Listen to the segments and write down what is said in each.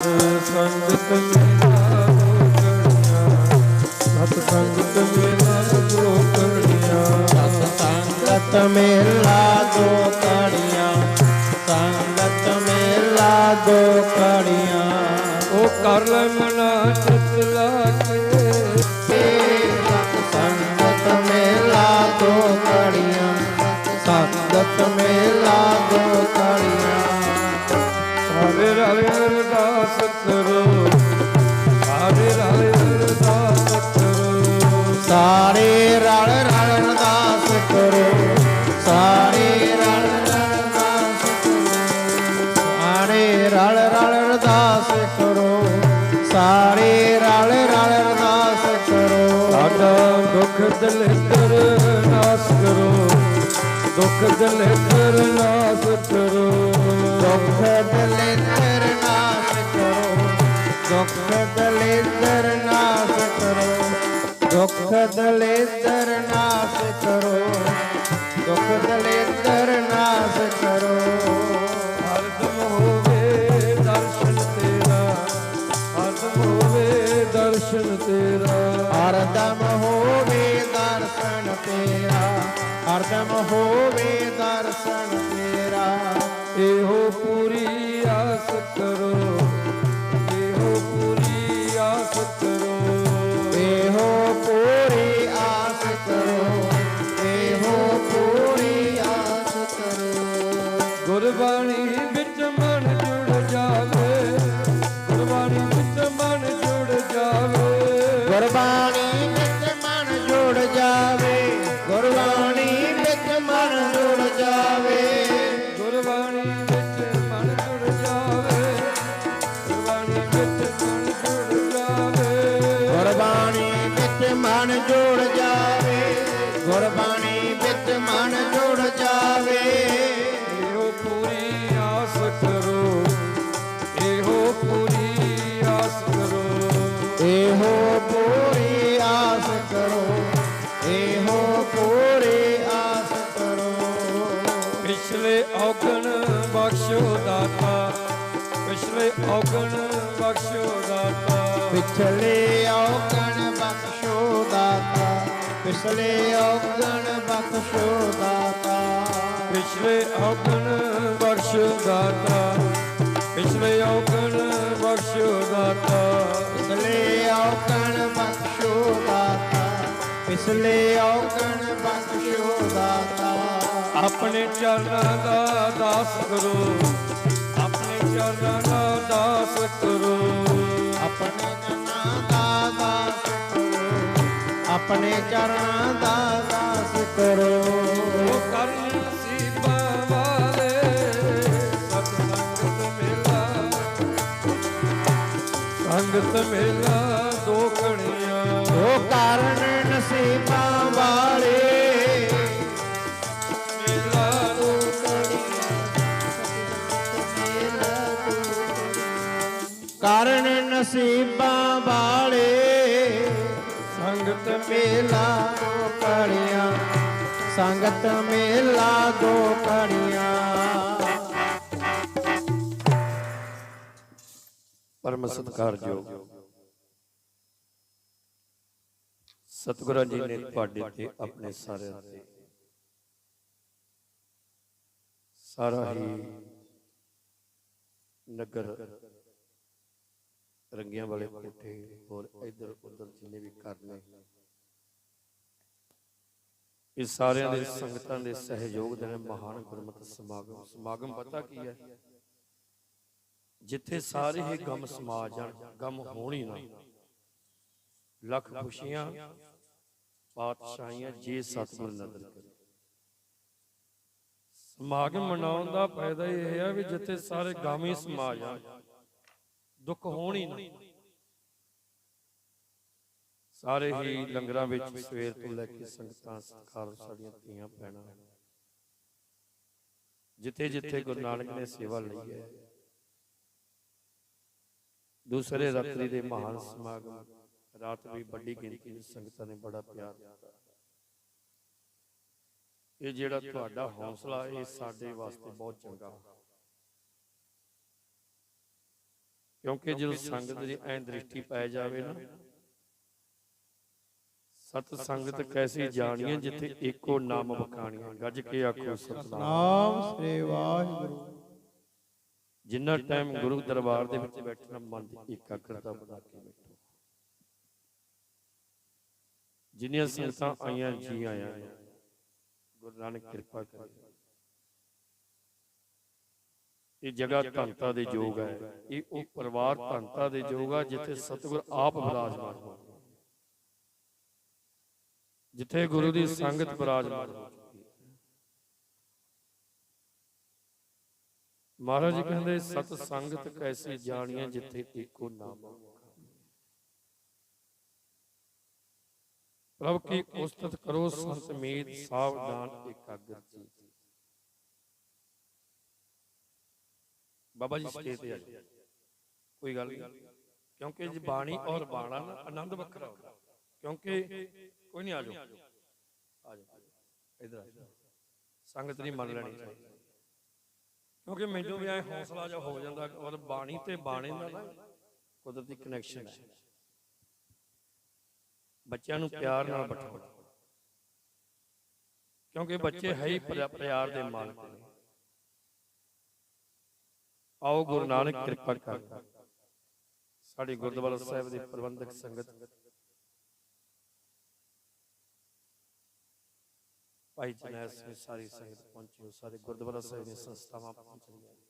ਸੰਗਤ ਮੇਰਾ ਕਰਨਿਆ ਸਤ ਸੰਗਤ ਮੇਰਾ ਜੋ ਕਰਨਿਆ ਸਤ ਸੰਗਤ ਮੇਰਾ ਜੋ ਕਰਨਿਆ ਸੰਗਤ ਮੇਰਾ ਜੋ ਕਰਨਿਆ ਉਹ ਕਰ ਲੈ ਮਨਾ ਚਤ ਲਾ ਕੇ ਕਰੋ ਸਾਡਾ ਦੁੱਖ ਦਲਿੱਦਰ ਨਾਸ ਕਰੋ। ਦੁੱਖ ਦਲਿੱਦਰ ਨਾਸ ਕਰੋ। ਦੁੱਖ ਦਲੇਦਰ ਨਾਸ ਕਰੋ। ਦੁੱਖ ਦਲੇਦਰ ਨਾਸ ਕਰੋ। ਦੁੱਖ ਦਲੇਦਰ ਹਰਦਮ ਹੋਵੇ ਦਰਸ਼ਨ ਤੇਰਾ, ਇਹੋ ਪੂਰੀ ਆਸ ਕਰੋ। ਇਹੋ ਪੂਰੀ ਆਸ ਕਰੋ। ਇਹੋ ਪੂਰੀ ਆਸ ਕਰੋ। ਇਹੋ ਪੂਰੀ ਆਸ ਕਰੋ। ਗੁਰਬਾਣੀ ਔਗਣ ਬਖਸ਼ੋ ਦਾਤਾ। ਪਿਛਲੇ ਔਗਣ ਬਖਸ਼ੋ ਦਾਤਾ। ਪਿਛਲੇ ਔਗਣ ਬਖਸ਼ੋ ਦਾਤਾ। ਪਿਛਲੇ ਔਗਣ ਬਖਸ਼ੋ ਦਾਤਾ। ਪਿਛਲੇ ਔਗਣ ਬਖਸ਼ੋ ਦਾਤਾ। ਪਿਛਲੇ ਔਗਣ ਬਖਸ਼ੋ ਦਾਤਾ। ਪਿਛਲੇ ਔਗਣ ਬਖਸ਼ੋ ਦਾਤਾ। ਆਪਣੇ ਚਰਨਾਂ ਦਾ ਦਾਸ ਕਰੋ। ਚਰਨਾਂ ਦਾਸ ਕਰੋ ਆਪਣੇ ਚਰਨਾਂ ਦਾ ਦਾਸ ਕਰੋ ਆਪਣੇ ਚਰਨਾਂ ਦਾ ਦਾਸ ਕਰੋ ਉਹ ਕਰਨ ਨਸੀਬਾਂ ਵਾਲੇ ਸਤ ਸੰਗਤ ਮੇਲਾ ਸੰਗਤ ਮੇਲਾ ਦੋ ਕਣੀਆਂ ਉਹ ਕਾਰਨ ਨਸੀਬਾਂ ਵਾਲੇ ਸੰਗਤ ਮੇਲਾ ਦੋ ਕੜੀਆਂ ਸੰਗਤ ਮੇਲਾ ਦੋ ਕੜੀਆਂ ਪਰਮ ਸਤਿਕਾਰਯੋਗ। ਸਤਿਗੁਰਾਂ ਜੀ ਨੇ ਤੁਹਾਡੇ ਤੇ ਆਪਣੇ ਸਾਰਿਆਂ ਤੇ ਸਾਰਾ ਹੀ ਨਗਰ ਰੰਗੀਆਂ ਵਾਲੇ ਕੋਠੇ ਹੋਰ ਇੱਧਰ ਉੱਧਰ ਜਿੰਨੇ ਵੀ ਘਰ ਨੇ। ਇਹ ਸਾਰਿਆਂ ਦੇ ਸੰਗਤਾਂ ਦੇ ਸਹਿਯੋਗ ਦੇ ਨਾਲ ਮਹਾਨ ਗੁਰਮਤਿ ਸਮਾਗਮ ਸਮਾਗਮ ਪਤਾ ਕੀ ਹੈ? ਜਿੱਥੇ ਸਾਰੇ ਹੀ ਗਮ ਸਮਾ ਜਾਣ ਗਮ ਹੋਣ ਨਾ। ਲੱਖ ਖੁਸ਼ੀਆਂ ਪਾਤਸ਼ਾਹੀਆਂ ਜੇ ਸਤਿਗੁਰ ਨਦਰ ਕਰੇ। ਸਮਾਗਮ ਮਨਾਉਣ ਦਾ ਫਾਇਦਾ ਇਹ ਹੈ ਵੀ ਜਿੱਥੇ ਸਾਰੇ ਗਮ ਹੀ ਸਮਾ ਜਾਣ ਦੁੱਖ ਹੋਣ ਹੀ ਨਾ। ਸਾਰੇ ਹੀ ਲੰਗਰਾਂ ਵਿੱਚ ਸਵੇਰ ਤੋਂ ਲੈ ਕੇ ਸੰਗਤਾਂ ਸਤਿਕਾਰ ਸਾਡੀਆਂ ਧੀਆਂ ਪੈਣਾ ਜਿੱਥੇ ਜਿੱਥੇ ਗੁਰੂ ਨਾਨਕ ਨੇ ਸੇਵਾ ਲਈ ਹੈ। ਦੂਸਰੇ ਰਾਤਰੀ ਦੇ ਮਹਾਨ ਸਮਾਗਮ। ਰਾਤ ਵੀ ਵੱਡੀ ਗਿਣਤੀ ਵਿੱਚ ਸੰਗਤਾਂ ਨੇ ਬੜਾ ਪਿਆਰ ਦਿੱਤਾ। ਇਹ ਜਿਹੜਾ ਤੁਹਾਡਾ ਹੌਸਲਾ ਇਹ ਸਾਡੇ ਵਾਸਤੇ ਬਹੁਤ ਚੰਗਾ ਕਿਉਂਕਿ ਜਦੋਂ ਸੰਗਤ ਦੀ ਐ ਦ੍ਰਿਸ਼ਟੀ ਪੈ ਜਾਵੇ ਨਾ ਸਤ ਸੰਗਤ ਕੈਸੀ ਜਾਣੀਏ ਜਿੱਥੇ ਏਕੋ ਨਾਮ ਬਖਾਣੀਆਂ ਗੱਜ ਕੇ ਆਖੋ ਸਤਨਾਮ। ਨਾਮ ਸ੍ਰੀ ਵਾਹਿਗੁਰੂ। ਜਿੰਨਾ ਟਾਈਮ ਗੁਰੂ ਦਰਬਾਰ ਦੇ ਵਿੱਚ ਬੈਠਣਾ ਮਨ ਦੀ ਇਕਾਗਰਤਾ ਬਣਾ ਕੇ ਬੈਠੋ। ਜਿੰਨੀਆਂ ਸੰਗਤਾਂ ਆਈਆਂ ਜੀ ਆਇਆਂ ਗੁਰੂ ਨਾਨਕ ਕਿਰਪਾ ਕਰੇ। ਇਹ ਜਗ੍ਹਾ ਧੰਤਾ ਦੇ ਯੋਗ ਹੈ। ਇਹ ਉਹ ਪਰਿਵਾਰ ਧੰਤਾ ਦੇ ਯੋਗ ਆ ਜਿੱਥੇ ਸਤਿਗੁਰ ਆਪ ਵਿਰਾਜਮਾਨ ਹੋ ਜਿੱਥੇ ਗੁਰੂ ਦੀ ਸੰਗਤ ਵਿਰਾਜਮਾਨ ਹੋ ਮਹਾਰਾਜ ਜੀ ਕਹਿੰਦੇ, ਸਤ ਸੰਗਤ ਕੈਸੀ ਜਾਣੀਏ ਜਿੱਥੇ ਏਕੋ ਨਾਮ ਪ੍ਰਭ ਕੀ ਉਸਤਤ ਕਰੋ, ਸੰਤ ਮੀਤ ਸਾਵਧਾਨ ਇਕਾਗਰ ਜੀ ਬਾਬਾ ਜੀ ਸਟੇਜ ਤੇ ਆ ਜਾਓ ਕੋਈ ਗੱਲ ਨਹੀਂ। ਕਿਉਂਕਿ ਜੀ ਬਾਣੀ ਔਰ ਬਾਣਾ ਨਾ ਆਨੰਦ ਵੱਖਰਾ ਹੁੰਦਾ। ਕਿਉਂਕਿ ਕੋਈ ਨਹੀਂ ਆ ਜਾਓ ਆ ਜਾਓ। ਇਧਰ ਆ ਸੰਗਤ ਨਹੀਂ ਮੰਨ ਲੈਣੀ। ਕਿਉਂਕਿ ਮੈਨੂੰ ਵੀ ਐ ਹੌਸਲਾ ਜਿਹਾ ਹੋ ਜਾਂਦਾ ਔਰ ਬਾਣੀ ਤੇ ਬਾਣੇ ਦਾ ਨਾ ਕੁਦਰਤੀ ਕਨੈਕਸ਼ਨ ਹੈ। ਬੱਚਿਆਂ ਨੂੰ ਪਿਆਰ ਨਾਲ ਬਿਠਾਓ। ਕਿਉਂਕਿ ਬੱਚੇ ਹੈ ਹੀ ਪਿਆ- ਪਿਆਰ ਦੇ ਮਾਲਕ ਨੇ। ਆਓ ਗੁਰੂ ਨਾਨਕ ਕਿਰਪਾ ਕਰ। ਸਾਡੇ ਗੁਰਦੁਆਰਾ ਸਾਹਿਬ ਦੇ ਪ੍ਰਬੰਧਕ ਸੰਗਤ। ਭਾਈ ਜਨੈਲ ਸਿੰਘ ਸਾਰੀ ਸੰਗਤ ਪਹੁੰਚੀ ਹੋ ਸਾਰੇ ਗੁਰਦੁਆਰਾ ਸਾਹਿਬ ਦੀਆਂ ਸੰਸਥਾਵਾਂ ਪਹੁੰਚ ਰਹੀਆਂ ਨੇ।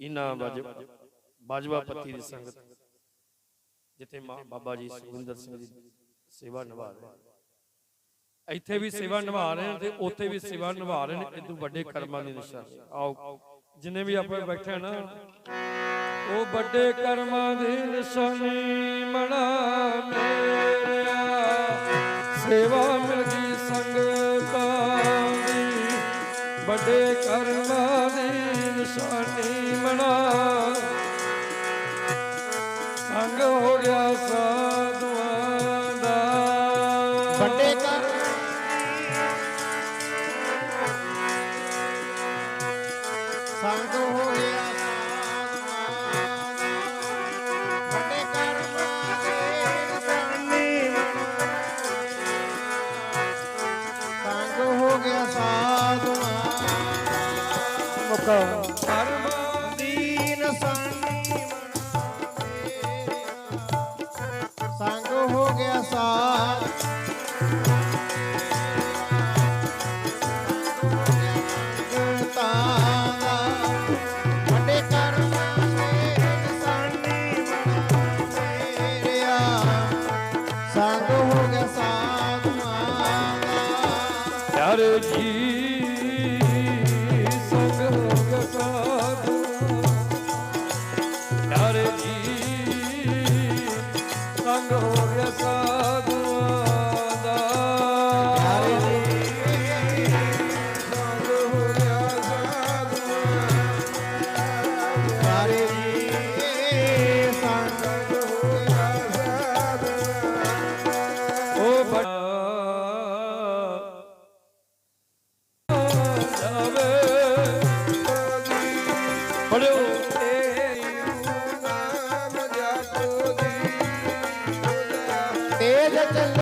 ਇਹਨਾਂ ਬਾਜ ਬਾਜਵਾ ਪੱਤੀ ਦੀ ਸੰਗਤ ਜਿੱਥੇ ਬਾਬਾ ਜੀ ਸੁਖਵਿੰਦਰ ਸਿੰਘ ਜੀ ਸੇਵਾ ਨਿਭਾ ਰਹੇ। ਇੱਥੇ ਵੀ ਸੇਵਾ ਨਿਭਾ ਰਹੇ ਨੇ ਤੇ ਉੱਥੇ ਵੀ ਸੇਵਾ ਨਿਭਾ ਰਹੇ ਨੇ। ਇਦੋਂ ਵੱਡੇ ਕਰਮਾਂ ਦੀ ਨਿਸ਼ਾਨੀ। ਆਓ। ਜਿੰਨੇ ਵੀ ਆਪਾਂ ਬੈਠੇ ਆ ਨਾ, ਉਹ ਵੱਡੇ ਕਰਮਾਂ ਦੀ ਨਿਸ਼ਾਨੀ ਮਣਾ ਮੇਰਿਆ। ਸੇਵਾ ਮਿਲ ਗਈ ਸੰਗਤਾਂ ਦੀ, ਵੱਡੇ ਕਰਮਾਂ Goiás. સંગ